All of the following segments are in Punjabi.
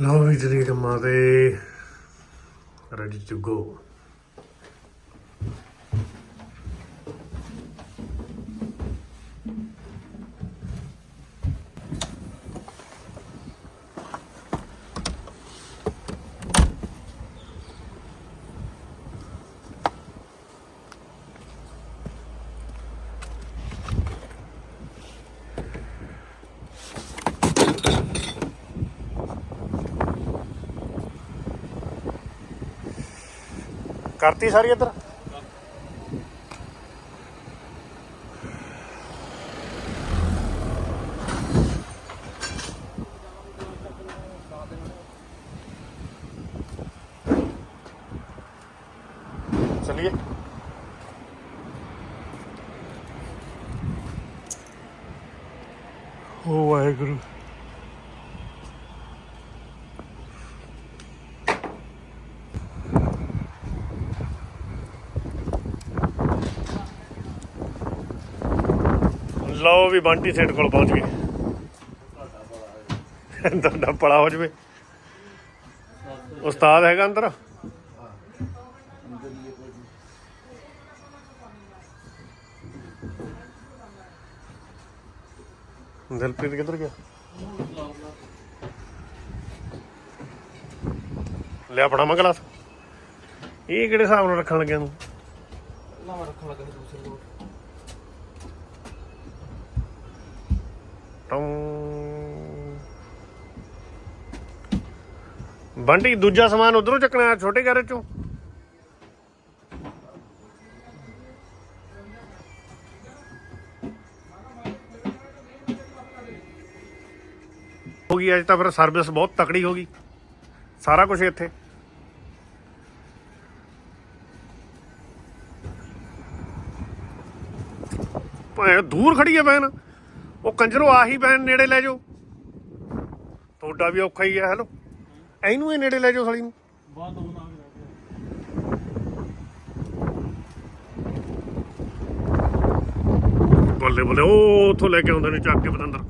ਲਓ ਵੀ ਜੀ ਕੰਮਾਂ ਤੇ ਰੈਡੀ ਟੂ ਕਰਤੀ ਸਾਰੀ ਇੱਧਰ? ਲਓ ਵੀ ਬੰਟੀ ਸੇਠ ਕੋਲ ਪਹੁੰਚ ਗਏ ਤੁਹਾਡਾ ਪੜਾ ਹੋ ਜਵੇ। ਉਸਤਾਦ ਹੈਗਾ ਅੰਦਰ? ਦਿਲਪ੍ਰੀਤ ਕਿੱਧਰ ਗਿਆ? ਲੈ ਆਪਣਾ ਮੰਗਲਾਸ ਇਹ ਕਿਹੜੇ ਹਿਸਾਬ ਨਾਲ ਰੱਖਣ ਲੱਗਿਆ ਤੂੰ? ਨਾ ਰੱਖਣ ਲੱਗਾ ਸੀ ਦੂਸਰੇ ਕੋਲ ਟੌਂ ਬੰਟੀ, ਦੂਜਾ ਸਮਾਨ ਉਧਰੋਂ ਚੱਕਣਾ ਛੋਟੇ ਘਰ ਚੋਂ। ਹੋ ਗਈ, ਅੱਜ ਤਾਂ ਫਿਰ ਸਰਵਿਸ ਬਹੁਤ ਤਕੜੀ ਹੋ ਗਈ। ਸਾਰਾ ਕੁਝ ਇੱਥੇ। ਭਾਵੇਂ ਦੂਰ ਖੜੀ ਹੈ ਵੈਨ ਉਹ ਕੰਜਰੋ, ਆਹੀ ਵੈਨ ਨੇੜੇ ਲੈ ਜਾਓ। ਤੁਹਾਡਾ ਵੀ ਔਖਾ ਹੀ ਹੈ ਹੈਲੋ। ਇਹਨੂੰ ਹੀ ਨੇੜੇ ਲੈ ਜਾਓ ਸਾਲੀ ਨੂੰ। ਬਾਅਦ ਦੋ ਨਾ ਬੱਲੇ ਬੱਲੇ, ਉਹ ਉੱਥੋਂ ਲੈ ਕੇ ਆਉਂਦੇ ਨੇ, ਚੱਕ ਕੇ ਬਤੰਦਰ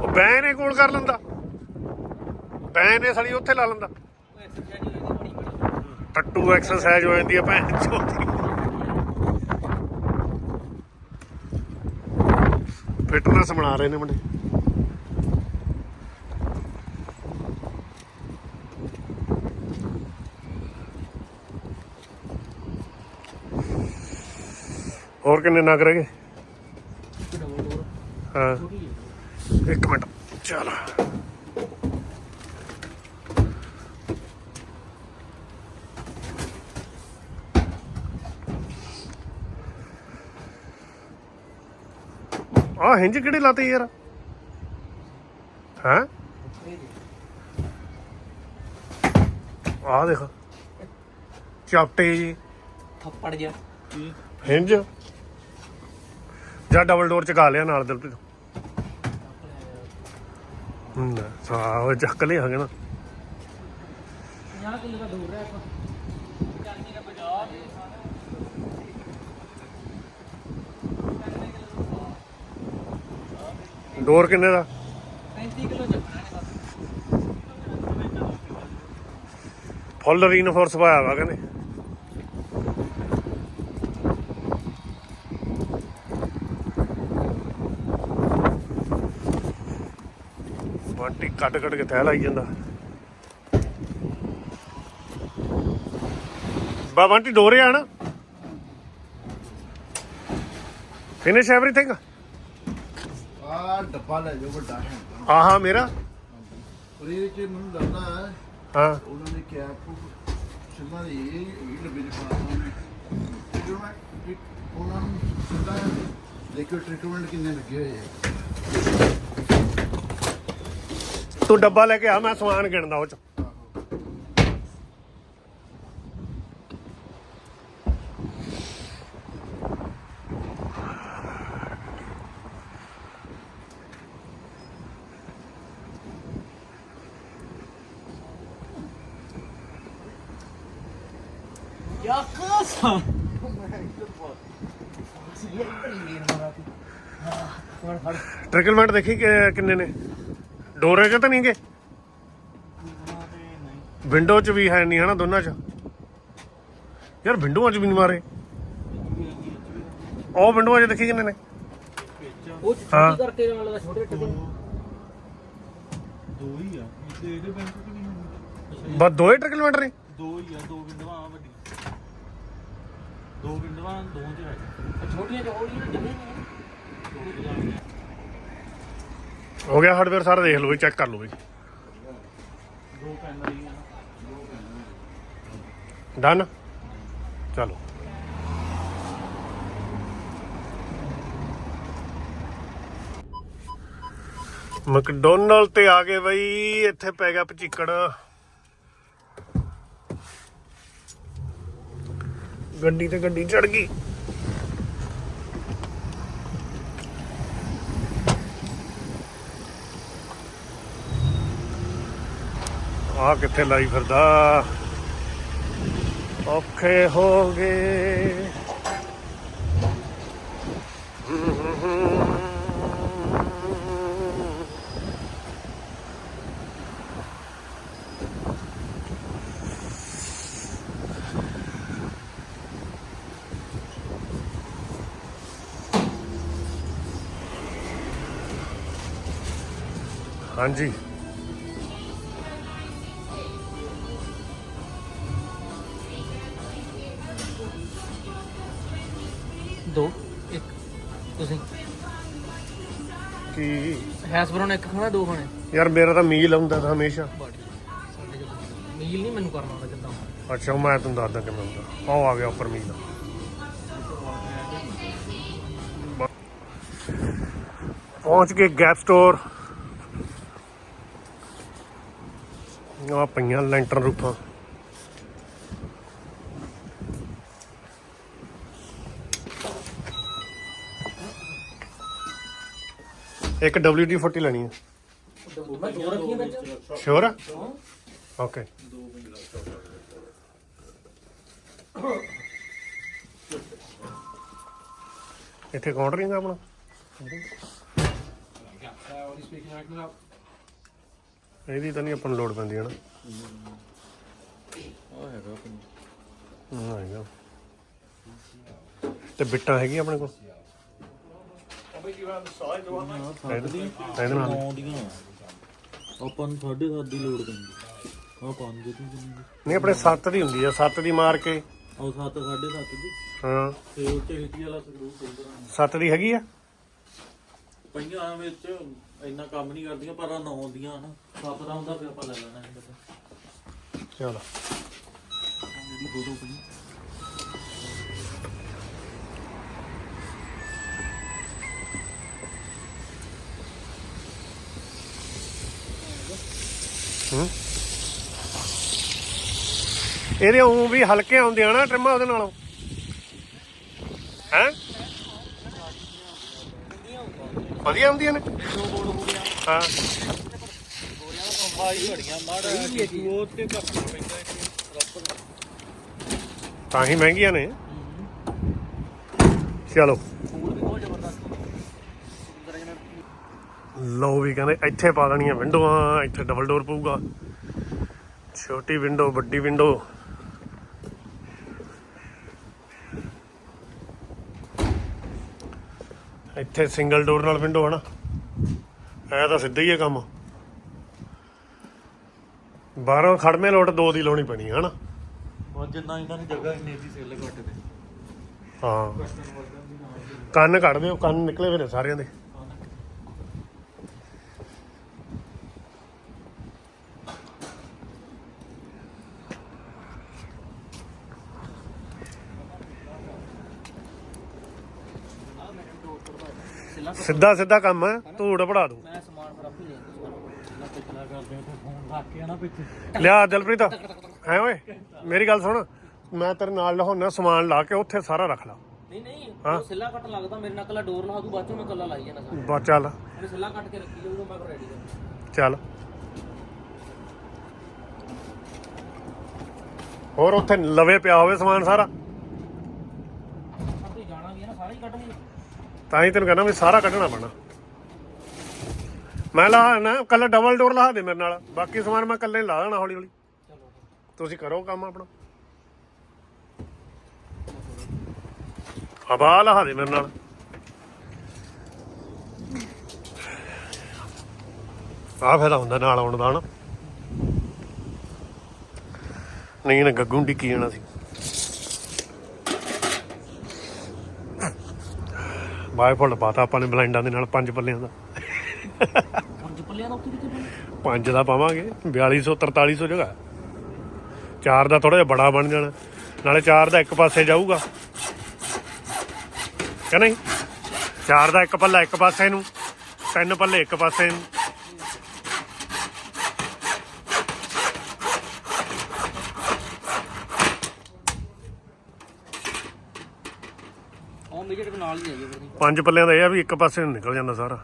ਉਹ ਬੈਨ ਇਹ ਕੋਲ ਕਰ ਲੈਂਦਾ। ਬੈਨ ਇਹ ਸਾਲੀ ਉੱਥੇ ਲਾ ਲੈਂਦਾ। ਟੱਟੂ ਐਕਸਰਸਾਈਜ਼ ਹੋ ਜਾਂਦੀ ਹੈ ਭੈਣ ਚੋਦੀ ਫਿਟਨੈਸ ਬਣਾ ਰਹੇ ਨੇ ਮੁੰਡੇ। ਹੋਰ ਕਿੰਨੇ ਨਗ ਰਹਿ ਗਏ? ਹੈ। ਇੱਕ ਮਿੰਟ। ਚਲ। ਆ ਹਿੰਜ ਕਿਹੜੇ ਲਾਤੇ ਯਾਰ? ਹਾਂ? ਆ ਦੇਖ। ਚਾਪਟੇ ਜੀ। ਥੱਪੜ ਗਿਆ ਹਿੰਜ। ਜਾਂ ਡਬਲ ਡੋਰ ਚਕਾ ਲਿਆ ਨਾਲ ਦਿਲਪ੍ਰੀਤ। ਹੂੰ ਸਾਹ ਚੱਕ ਲਿਆ ਹੈਗਾ ਨਾ। 50 ਕਿਲੋ ਦਾ ਦੂਰ ਰਿਹਾ ਆਪਾਂ ਚਾਂਦੀ ਦਾ ਬਾਜ਼ਾਰ ਡੋਰ ਕਿੰਨੇ ਦਾ? 35 ਕਿਲੋ ਚੱਕਣਾ ਫੁੱਲ ਰੀਨਫੋਰਸ ਪਾਇਆ ਵਾ ਕਹਿੰਦੇ। ਬੰਟੀ ਕੱਟ ਕੱਟ ਕੇ ਥੈਲ ਆਈ ਜਾਂਦਾ। ਬਾ ਆਂਟੀ ਡੋਰੇ ਆ ਨਾ। ਫਿਨਿਸ਼ ਐਵਰੀਥਿੰਗ ਆ ਡੱਬਾ ਲੈ ਜਾਓ ਵੱਡਾ ਹੈ। ਆਹਾ ਮੇਰਾ? ਔਰ ਇਹ ਚ ਮੈਨੂੰ ਲੱਗਦਾ ਹੈ ਹਾਂ। ਉਹਨਾਂ ਨੇ ਕਿਹਾ ਕਿ ਸਿੱਧਾ ਦੀ ਇਹ ਡੱਬੇ ਚ ਪਾ ਦਿੱਤਾ ਉਹਨਾਂ। ਨੂੰ ਸਿੱਧਾ ਦੇਖੋ ਟ੍ਰੀਟਮੈਂਟ ਕਿੰਨੇ ਲੱਗੇ ਹੋਏ ਆ। ਤੂੰ ਡੱਬਾ ਲੈ ਕੇ ਆ ਮੈਂ ਸਮਾਨ ਗਿਣਦਾ ਉਹ ਚ। ਫੜ ਟ੍ਰਿਕਲਮੈਂਟ ਦੇਖੀ ਕਿ- ਕਿੰਨੇ ਨੇ? ਡੋਰੇ 'ਚ ਤਾਂ ਨਹੀਂ ਗੇ ਵਿੰਡੋ 'ਚ ਵੀ ਹੈ ਨਹੀਂ ਹਨਾ ਦੋਨਾਂ 'ਚ? ਯਾਰ ਵਿੰਡੋਆਂ 'ਚ ਵੀ ਨਹੀਂ ਮਾਰੇ। ਉਹ ਵਿੰਡੋਆਂ 'ਚ ਦੇਖੀ ਕਿੰਨੇ ਨੇ? ਉਹ ਹਾਂ। ਛੋਟੀ ਕਰਕੇ ਨਾਲ ਦਾ ਛੋਟੇ ਟਿਕਨ ਦੋ ਹੀ ਆ ਤੇ ਇਹਦੇ ਬੈਂਕ ਕਿ ਨਹੀਂ ਹੁੰਦੀ। ਬਸ ਦੋਏ ਟ੍ਰਿਕਲਮੈਂਟ ਨੇ? ਦੋ ਹੀ ਆ ਦੋ ਵਿੰਡੋਆਂ ਆ ਵੱਡੀ ਦੋ ਵਿੰਡੋਆਂ ਦੋ ਚ ਹੈ ਛੋਟੀਆਂ ਚੋੜੀਆਂ ਜਮੇ ਨੇ? ਹੋ ਗਿਆ ਹਾਰਡਵੇਅਰ ਸਾਰਾ ਦੇਖ ਲਓ ਚੈੱਕ ਕਰ ਲਓ ਬਈ ਦੋ ਪੈਨ ਰਹੀਆਂ ਡਨ ਚਲੋ। ਮੈਕਡੋਨਲਡ ਤੇ ਆ ਗਏ ਬਈ ਇੱਥੇ ਪੈ ਗਿਆ ਪਚੀਕੜ। ਗੱਡੀ ਤੇ ਗੱਡੀ ਚੜ ਗਈ। ਆ ਕਿੱਥੇ ਲਾਈ ਫਿਰਦਾ? ਔਖੇ ਹੋ ਗਏ। ਹਾਂਜੀ। ਦੋ ਇੱਕ। ਤੁਸੀਂ? ਕੀ? ਹੈਸ ਬਰੋਨ ਇੱਕ ਖਾਣਾ ਦੋ ਖਾਣੇ। ਯਾਰ ਮੇਰਾ ਤਾਂ ਮੀਲ ਆਉਂਦਾ ਤਾਂ ਹਮੇਸ਼ਾ। ਮੀਲ ਨਹੀਂ ਮੈਨੂੰ ਕਰਨਾ ਆਉਂਦਾ ਕਿੱਦਾਂ ਅੱਛਾ ਮੈਂ ਤੁਹਾਨੂੰ ਦੱਸਦਾ ਕਿਵੇਂ ਹੁੰਦਾ। ਉਹ ਆ ਗਿਆ ਉੱਪਰ ਮੀਲ ਪਹੁੰਚ ਗਏ ਗੈਪ ਸਟੋਰ। ਆ ਪਈਆਂ ਲੈਂਟਰ ਰੂਫਾਂ। ਇੱਕ WD-40 ਲੈਣੀ ਹੈ। ਮੈਂ ਦੋ ਰੱਖੀਆਂ ਵਿੱਚ ਸ਼ੋਰ ਓਕੇ ਇੱਥੇ ਕਾਊਂਟਰ ਨਹੀਂ ਗਾ ਆਪਣਾ? ਇਹਦੀ ਤਾਂ ਨਹੀਂ ਆਪਾਂ ਨੂੰ ਲੋਡ ਪੈਂਦੀ ਹੈ ਨਾ ਆ ਹੈਗਾ ਹਾਂ ਹੈਗਾ। ਤੇ ਬਿੱਟਾਂ ਹੈਗੀਆਂ ਆਪਣੇ ਕੋਲ? ਇਹਦੇ ਨਾਲ। ਨੌ ਦੀਆਂ ਆਪਾਂ ਨੂੰ 7.5 ਦੀ ਲੋੜ ਪੈਂਦੀ। ਆ ਪੰਜ ਦੀ ਕਿੰਨੀ ਨਹੀਂ। ਆਪਣੇ 7 ਦੀ ਹੁੰਦੀ ਆ 7 ਦੀ ਮਾਰ ਕੇ। ਉਹ 7 7.5 ਦੀ। ਹਾਂ। ਤੇ ਉਹ ਤੇ ਹਿੱਟੀ ਵਾਲਾ ਸਕਰੂ ਖੋਲਦਾ 7 ਦੀ ਹੈਗੀ ਆ? ਪਈਆਂ ਵਿੱਚ ਇੰਨਾ ਕੰਮ ਨਹੀਂ ਕਰਦੀਆਂ, ਪਰ ਆ ਨੌ ਦੀਆਂ ਨਾ ਸੱਤ ਦਾ ਹੁੰਦਾ, ਫਿਰ ਆਪਾਂ ਲੈ ਲੈਣਾ ਇਹ ਚਲੋ। ਜਿਹੜੀ ਦੋ ਦੋ ਪਈ ਇਹਦੇ ਉਂ ਵੀ ਹਲਕੇ ਆਉਂਦੇ ਆ ਨਾ ਟ੍ਰਿਮਾਂ ਉਹਦੇ ਨਾਲੋਂ। ਹੈ? ਵਧੀਆ ਆਉਂਦੀਆਂ ਨੇ। ਹਾਂ ਤਾਂ ਹੀ ਮਹਿੰਗੀਆਂ ਨੇ। ਚਲੋ। ਲਓ ਵੀ ਕਹਿੰਦੇ ਇੱਥੇ ਪਾ ਦੇਣੀਆਂ ਵਿੰਡੋਆਂ ਇੱਥੇ ਡਬਲ ਡੋਰ ਪਊਗਾ। ਛੋਟੀ ਵਿੰਡੋ ਵੱਡੀ ਵਿੰਡੋ ਇੱਥੇ ਸਿੰਗਲ ਡੋਰ ਨਾਲ ਵਿੰਡੋ ਹਨਾ ਐ ਤਾਂ ਸਿੱਧਾ ਹੀ ਹੈ ਕੰਮ। ਬਾਹਰੋਂ ਖੜਮੇ ਲੋਟ ਦੋ ਦੀ ਲਾਉਣੀ ਪੈਣੀ ਹੈ ਹਨਾ? ਬਹੁਤ ਜਿੰਨਾ ਇਹਨਾਂ ਦੀ ਜਗ੍ਹਾ ਇੰਨੀ ਦੀ ਸੇਲ ਘੱਟ ਦੇ ਹਾਂ ਕੰਨ ਕੱਢ ਦਿਓ ਕੰਨ ਨਿਕਲੇ ਹੋਏ ਨੇ ਸਾਰਿਆਂ ਦੇ। ਸਿੱਧਾ ਸਿੱਧਾ ਕੰਮ ਹੈ ਧੂੜ ਪੜਾ ਦੂੰ ਮੈਂ ਸਮਾਨ ਫਿਰ ਆਪੇ ਲੈ ਆਉਂਦਾ ਨਾ ਪਿਛਲਾ ਕਰਦੇ ਆ ਫੋਨ ਰੱਖ ਕੇ ਨਾ ਪਿੱਛੇ ਲਿਆ ਦਿਲਪ੍ਰੀਤ ਐ ਓਏ ਮੇਰੀ ਗੱਲ ਸੁਣ ਮੈਂ ਤੇਰੇ ਨਾਲ ਲਹਾਉਣਾ ਸਮਾਨ ਲਾ ਕੇ ਉੱਥੇ ਸਾਰਾ ਰੱਖ ਲਾ। ਨਹੀਂ ਨਹੀਂ ਉਹ ਸਿੱਲਾ ਕੱਟ ਲੱਗਦਾ ਮੇਰੇ ਨਾਲ ਕੱਲਾ ਡੋਰ ਲਾ ਦੂ ਬਾਅਦ ਚੋਂ ਮੈਂ ਕੱਲਾ ਲਾਈ ਜਾਣਾ ਸਾਰਾ। ਬਸ ਚੱਲ। ਉਹਨੇ ਸਿੱਲਾ ਕੱਟ ਕੇ ਰੱਖੀ ਜਾਊਗਾ ਮੈਂ ਰੈਡੀ ਕਰ ਚੱਲ। ਹੋਰ ਉੱਥੇ ਲਵੇ ਪਿਆ ਹੋਵੇ ਸਮਾਨ ਸਾਰਾ। ਆਪਣੀ ਜਾਣਾ ਵੀ ਹੈ ਨਾ ਸਾਰਾ ਹੀ ਕੱਢ ਲਈ ਤਾਂ ਹੀ ਤੈਨੂੰ ਕਹਿੰਦਾ ਵੀ ਸਾਰਾ ਕੱਢਣਾ ਪੈਣਾ। ਮੈਂ ਲਾ ਨਾ, ਕੱਲਾ ਡਬਲ ਡੋਰ ਲਾ ਦੇ ਮੇਰੇ ਨਾਲ। ਬਾਕੀ ਸਮਾਨ ਮੈਂ ਕੱਲੇ ਲਾ ਦੇਣਾ ਹੌਲੀ ਹੌਲੀ ਤੁਸੀਂ ਕਰੋ ਕੰਮ ਆਪਣਾ। ਹਵਾ ਲਾ ਦੇ ਮੇਰੇ ਨਾਲ। ਆ ਫਾਇਦਾ ਹੁੰਦਾ ਨਾਲ ਆਉਣ ਦਾ ਨਾ ਨਹੀਂ ਨਾ ਗੱਗੂ ਡਿੱਕੀ ਜਾਣਾ ਸੀ। ਬਾਈ ਫੁੱਲ ਪਾਤਾ ਆਪਾਂ ਨੇ ਬਲਾਈਂਡਾਂ ਦੇ ਨਾਲ, ਪੰਜ ਪੱਲਿਆਂ ਦਾ। ਪੱਲਿਆਂ ਦਾ ਉੱਥੇ ਕਿੱਥੇ ਪੈਣਾ ਪੰਜ ਦਾ ਪਾਵਾਂਗੇ 4200 4300 ਜਗ੍ਹਾ। ਚਾਰ ਦਾ ਥੋੜਾ ਜਿਹਾ ਬੜਾ ਬਣ ਜਾਣਾ ਨਾਲੇ ਚਾਰ ਦਾ ਇੱਕ ਪਾਸੇ ਜਾਊਗਾ। ਕਿ ਨਹੀਂ? ਚਾਰ ਦਾ ਇੱਕ ਪੱਲਾ ਇੱਕ ਪਾਸੇ ਨੂੰ ਤਿੰਨ ਪੱਲੇ ਇੱਕ ਪਾਸੇ ਨੂੰ। ਉਹ ਮੇਜਰ ਦੇ ਨਾਲ ਹੀ ਆਈ ਫਿਰ। ਪੰਜ ਪੱਲਿਆਂ ਦਾ ਇਹ ਆ ਵੀ ਇੱਕ ਪਾਸੇ ਨੂੰ ਨਿਕਲ ਜਾਂਦਾ ਸਾਰਾ।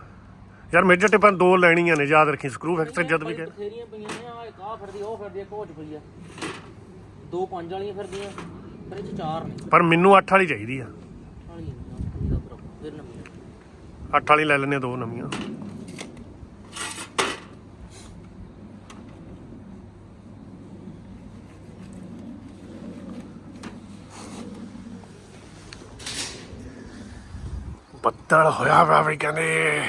ਯਾਰ ਮੇਜਰ ਟਿਪਾਂ ਦੋ ਲੈਣੀਆਂ ਨੇ ਯਾਦ ਰੱਖੀ ਸਕਰੂ ਫੈਕਟਰ ਜਦ ਵੀ ਕਹੇ ਬਥੇਰੀਆਂ ਪਈਆਂ ਨੇ ਆ ਇੱਕ ਆ ਫਿਰਦੀ ਉਹ ਫਿਰਦੀ ਇੱਕ ਹੋਚ ਪਈ ਆ। ਦੋ ਪੰਜ ਵਾਲੀਆਂ ਫਿਰਦੀਆਂ ਫਿਰ ਇਹ 'ਚ ਚਾਰ ਨੇ। ਪਰ ਮੈਨੂੰ 8 ਵਾਲੀ ਚਾਹੀਦੀ ਆ। ਬਰਾਬਰ ਫਿਰ ਨਵੀਂ 8 ਵਾਲੀ ਲੈ ਲੈਣੇ ਦੋ ਨਵੀਆਂ। ਬੱਦਲ ਹੋਇਆ ਵਾ ਵੀ ਕਹਿੰਦੇ।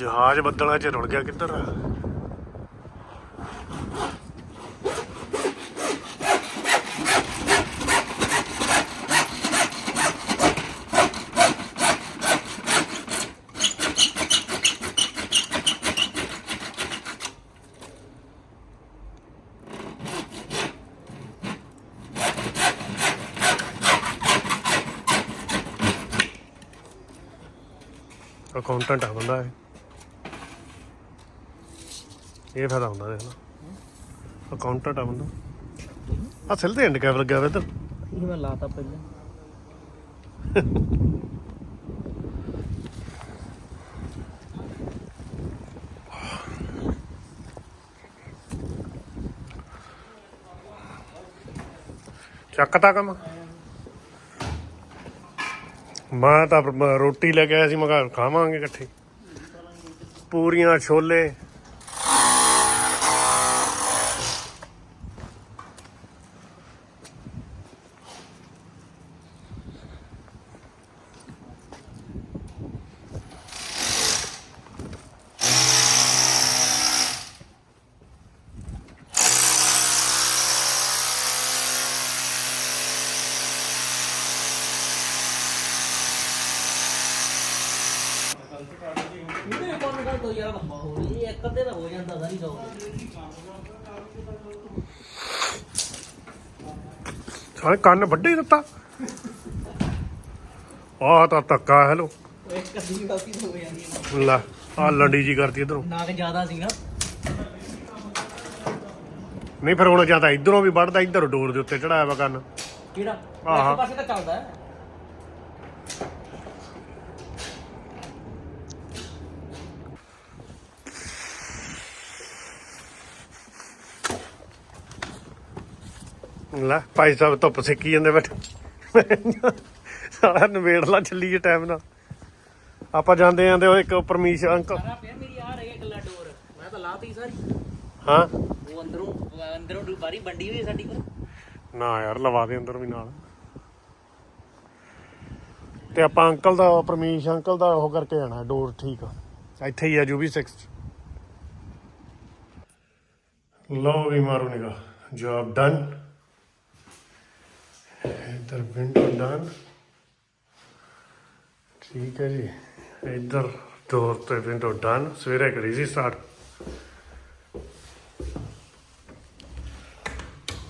ਜਹਾਜ਼ ਬੱਦਲਾਂ 'ਚ ਰੁੜ ਗਿਆ ਕਿੱਧਰ ਅਕਾਊਂਟੈਂਟ ਆ ਬੰਦਾ ਇਹ। ਇਹ ਫਾਇਦਾ ਹੁੰਦਾ ਦੇਖ ਲਾ। ਅਕਾਊਂਟੈਂਟ ਆ ਬੰਦਾ ਆ ਸਿਲ ਤੇ ਐਂਡ ਕੈਪ ਲੱਗਿਆ ਹੋਇਆ ਇੱਧਰ। ਇਹ ਮੈਂ ਲਾਤਾ ਪਹਿਲਾਂ। ਚੱਕਤਾ ਕੰਮ। ਮੈਂ ਤਾਂ ਰੋਟੀ ਲੈ ਕੇ ਆਇਆ ਸੀ ਮੈਂ ਕਿਹਾ ਖਾਵਾਂਗੇ ਇਕੱਠੇ। ਪੂਰੀਆਂ ਛੋਲੇ ਇਹਦੇ ਕੋਲ ਗੱਲ ਤੋਂ ਯਾਰ ਲੰਬਾ ਹੋ ਰਹੀ ਇੱਕ ਅੱਧੇ ਦਾ ਹੋ ਜਾਂਦਾ ਸਾਰੀ ਸੌ ਸਾਰੇ ਕੰਨ ਵੱਡੇ ਦਿੱਤਾ। ਆਹ ਤਾਂ ਧੱਕਾ ਹੈਲੋ ਇੱਕ ਅੱਧੀ ਗਲਤੀ ਤਾਂ ਹੋ ਜਾਂਦੀ ਹੈ ਲੈ ਆ ਲੰਡੀ ਜੀ ਕਰਤੀ ਇਧਰੋਂ। ਨਾਕ ਜ਼ਿਆਦਾ ਸੀ ਨਾ ਨਹੀਂ ਫਿਰ ਹੁਣ ਜਾਂ ਤਾਂ ਇਧਰੋਂ ਵੀ ਵੱਢਦਾ ਇਧਰ ਡੋਰ ਦੇ ਉੱਤੇ ਚੜਾਇਆ ਵਾ ਕੰਨ। ਕਿਹੜਾ? ਆਹਾ। ਪਾਸੇ ਤਾਂ ਚੱਲਦਾ ਹੈ। ਲੈ ਭਾਈ ਸਾਹਿਬ ਧੁੱਪ ਸੇਕੀ ਜਾਂਦੇ ਬੈਠੇ। ਸਾਰਾ ਨਵੇੜ ਲਾ ਚੱਲੀਏ ਟਾਈਮ ਨਾਲ। ਆਪਾਂ ਜਾਂਦੇ ਆਂਦੇ ਉਹ ਇੱਕ ਪਰਮੀਸ਼ ਅੰਕਲ ਸਾਰਾ ਪਿਆ ਮੇਰੀ ਆ ਰਹੀ ਹੈ ਗੱਲਾ ਡੋਰ ਮੈਂ ਤਾਂ ਲਾਤੀ ਸਾਰੀ। ਹਾਂ? ਉਹ ਅੰਦਰੋਂ ਅੰਦਰੋਂ ਬਾਰੀ ਵੰਡੀ ਹੋਈ ਸਾਡੀ ਕੋਲ। ਨਾ ਯਾਰ ਲਵਾ ਦੇ ਅੰਦਰ ਵੀ ਨਾਲ। ਤੇ ਆਪਾਂ ਅੰਕਲ ਦਾ ਪਰਮੀਸ਼ ਅੰਕਲ ਦਾ ਉਹ ਕਰਕੇ ਜਾਣਾ ਡੋਰ ਠੀਕ ਆ। ਇੱਥੇ ਹੀ ਆ ਜੂਬੀ 6 ਲਓ ਵੀ ਮਾਰੋ ਨਿਗਾ ਜੌਬ ਡਨ ਇੱਧਰ ਵਿੰਡੋ ਡਨ ਠੀਕ ਹੈ ਜੀ। ਇੱਧਰ ਡੋਰ ਤੇ ਵਿੰਡੋ ਡਨ ਸਵੇਰੇ ਕਰੀ ਸੀ ਸਟਾਰਟ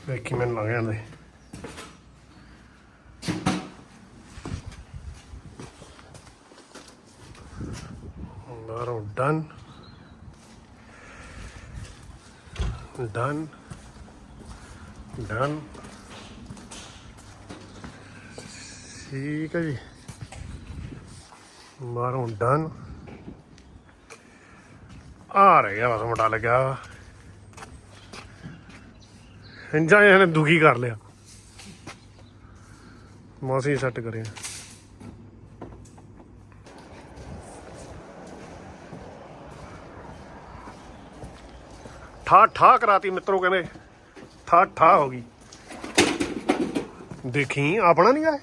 ਵੇਖੀ ਮੈਨੂੰ ਲੱਗ ਜਾਂਦੇ ਬਾਹਰੋਂ ਡਨ। ਡਨ। ਡਨ। ਠੀਕ ਹੈ ਜੀ। ਬਾਹਰੋਂ ਡਨ ਆ ਰਿਹਾ ਬਸ, ਮੁੰਡਾ ਲੱਗਿਆ ਵਾ ਇਹਨੇ ਦੁਖੀ ਕਰ ਲਿਆ। ਮਾਸੀ ਸੈੱਟ ਕਰਿਆ ਠਾ ਠਾ ਕਰਾਤੀ ਮਿੱਤਰੋ ਕਹਿੰਦੇ। ਠਾ ਠਾ ਹੋ ਗਈ। ਦੇਖੀ, ਆਪਣਾ ਨਹੀਂ ਆ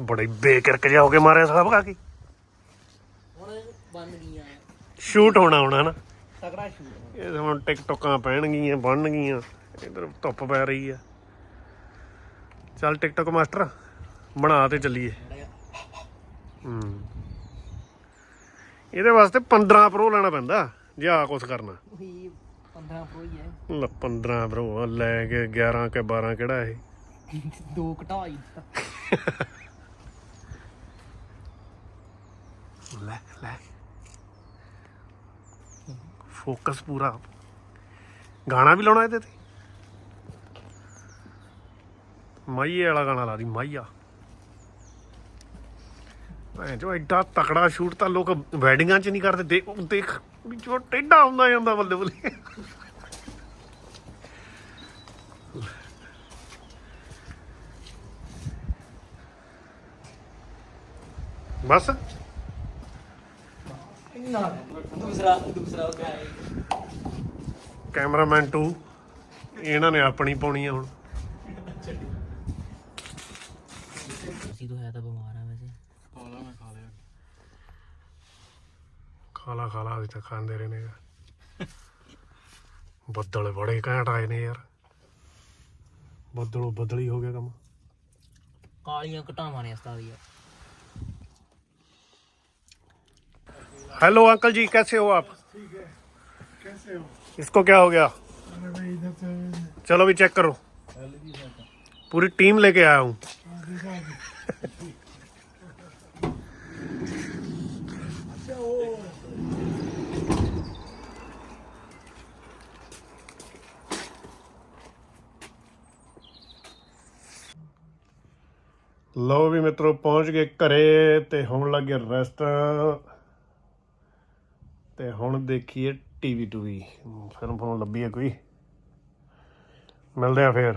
ਬੜੇ ਬੇਕਿਰਕ ਜਿਹਾ ਹੋ ਕੇ ਮਾਰਿਆ ਸਾਲਾ ਭਗਾ ਕੇ ਹੁਣ ਬਣ ਗਈਆਂ। ਸ਼ੂਟ ਹੋਣਾ ਹੋਣਾ ਨਾ ਤਕੜਾ ਸ਼ੂਟ ਇਹ ਤਾਂ ਹੁਣ ਟਿਕਟੋਕਾਂ ਪੈਣਗੀਆਂ ਬਣਨਗੀਆਂ ਇਧਰ ਧੁੱਪ ਪੈ ਰਹੀ ਆ। ਚੱਲ ਟਿਕਟੋਕ ਮਾਸਟਰ ਬਣਾ ਤੇ ਚੱਲੀਏ। ਹੂੰ। ਇਹਦੇ ਵਾਸਤੇ 15 ਪ੍ਰੋ ਲੈਣਾ ਪੈਂਦਾ ਜੇ ਆ ਕੁਛ ਕਰਨਾ। ਉਹੀ 15 ਪ੍ਰੋ ਹੀ ਹੈ। ਲੈ 15 ਪ੍ਰੋ ਲੈ ਕੇ 11 ਕੇ 12 ਕਿਹੜਾ ਇਹ? ਦੋ ਘਟਾਈ। ਲੈ ਲੈ। ਫੋਕਸ ਪੂਰਾ ਗਾਣਾ ਵੀ ਲਾਉਣਾ ਇਹਦੇ ਤੇ? ਮਾਈਏ ਵਾਲਾ ਗਾਣਾ ਲਾ ਦੀ, ਮਾਈਆ। ਐ ਜੋ ਐਡਾ ਤਕੜਾ ਸ਼ੂਟ ਤਾਂ ਲੋਕ ਵੈਡਿੰਗਾਂ 'ਚ ਨਹੀਂ ਕਰਦੇ ਦੇਖ ਦੇਖ ਜੋ ਟੇਢਾ ਹੁੰਦਾ ਜਾਂਦਾ ਬੱਲੇ ਬੱਲੇ। ਬਸ। ਦੂਸਰਾ ਦੂਸਰਾ ਗਾਇ ਕੈਮਰਾਮੈਨ 2 ਇਹਨਾਂ ਨੇ ਆਪਣੀ ਪਾਉਣੀ ਆ ਹੁਣ। ਅਸੀਂ ਤਾਂ ਹੈ ਤਾਂ ਬਿਮਾਰ ਆ ਵੈਸੇ। ਪਾਲਾ ਮੈਂ ਖਾ ਲਿਆ। ਖਾਲਾ ਖਾਲਾ ਅਜੇ ਤੱਕ ਖਾਂਦੇ ਰਹੇ ਨੇ ਯਾਰ ਬੱਦਲ ਬੜੇ ਘੈਂਟ ਆਏ ਨੇ ਯਾਰ। ਬੱਦਲੋਂ ਬੱਦਲੀ ਹੋ ਗਿਆ ਕੰਮ। ਕਾਲੀਆਂ ਘਟਾਵਾਂ ਨੇ ਉਸਤਾਦ ਯਾਰ हेलो अंकल जी कैसे हो आप कैसे हो इसको क्या हो गया अरे भाई इधर से चलो भी चेक करो पूरी टीम लेके आया हूँ देखा ਲਓ ਵੀ ਮਿੱਤਰੋ ਪਹੁੰਚ ਗਏ ਘਰੇ ਤੇ ਹੁਣ ਲੱਗੇ ਰੈਸਟ ਤੇ ਹੁਣ ਦੇਖੀਏ ਟੀਵੀ ਟੂਵੀ ਫਿਲਮ ਫੋਨ ਲੱਭੀ ਹੈ ਕੋਈ? ਮਿਲਦੇ ਆ ਫੇਰ।